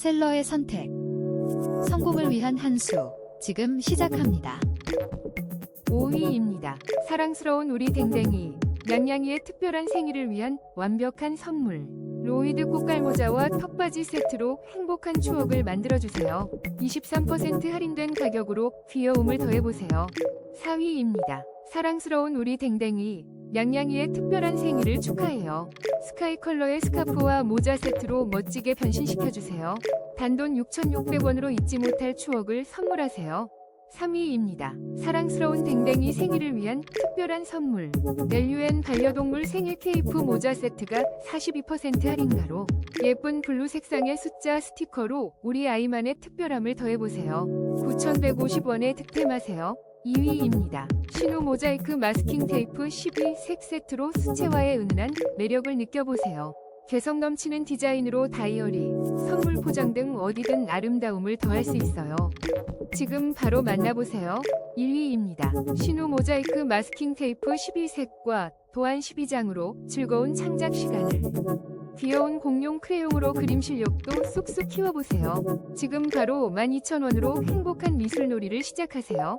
셀러의 선택. 성공을 위한 한 수. 지금 시작합니다. 5위입니다. 사랑스러운 우리 댕댕이. 냥냥이의 특별한 생일을 위한 완벽한 선물. 로이드 꽃갈모자와 턱바지 세트로 행복한 추억을 만들어주세요. 23% 할인된 가격으로 귀여움을 더해보세요. 4위입니다. 사랑스러운 우리 댕댕이. 냥냥이의 특별한 생일을 축하해요. 스카이 컬러의 스카프와 모자 세트로 멋지게 변신시켜주세요. 단돈 6,600원으로 잊지 못할 추억을 선물하세요. 3위입니다. 사랑스러운 댕댕이 생일을 위한 특별한 선물. LUN 반려동물 생일 케이프 모자 세트가 42% 할인가로 예쁜 블루 색상의 숫자 스티커로 우리 아이만의 특별함을 더해보세요. 9,150원에 득템하세요. 2위입니다. 신호 모자이크 마스킹 테이프 12색 세트로 수채화의 은은한 매력을 느껴보세요. 개성 넘치는 디자인으로 다이어리, 선물 포장 등 어디든 아름다움을 더할 수 있어요. 지금 바로 만나보세요. 1위입니다. 신우 모자이크 마스킹 테이프 12색과 도안 12장으로 즐거운 창작 시간을. 귀여운 공룡 크레용으로 그림 실력도 쑥쑥 키워보세요. 지금 바로 12,000원으로 행복한 미술놀이를 시작하세요.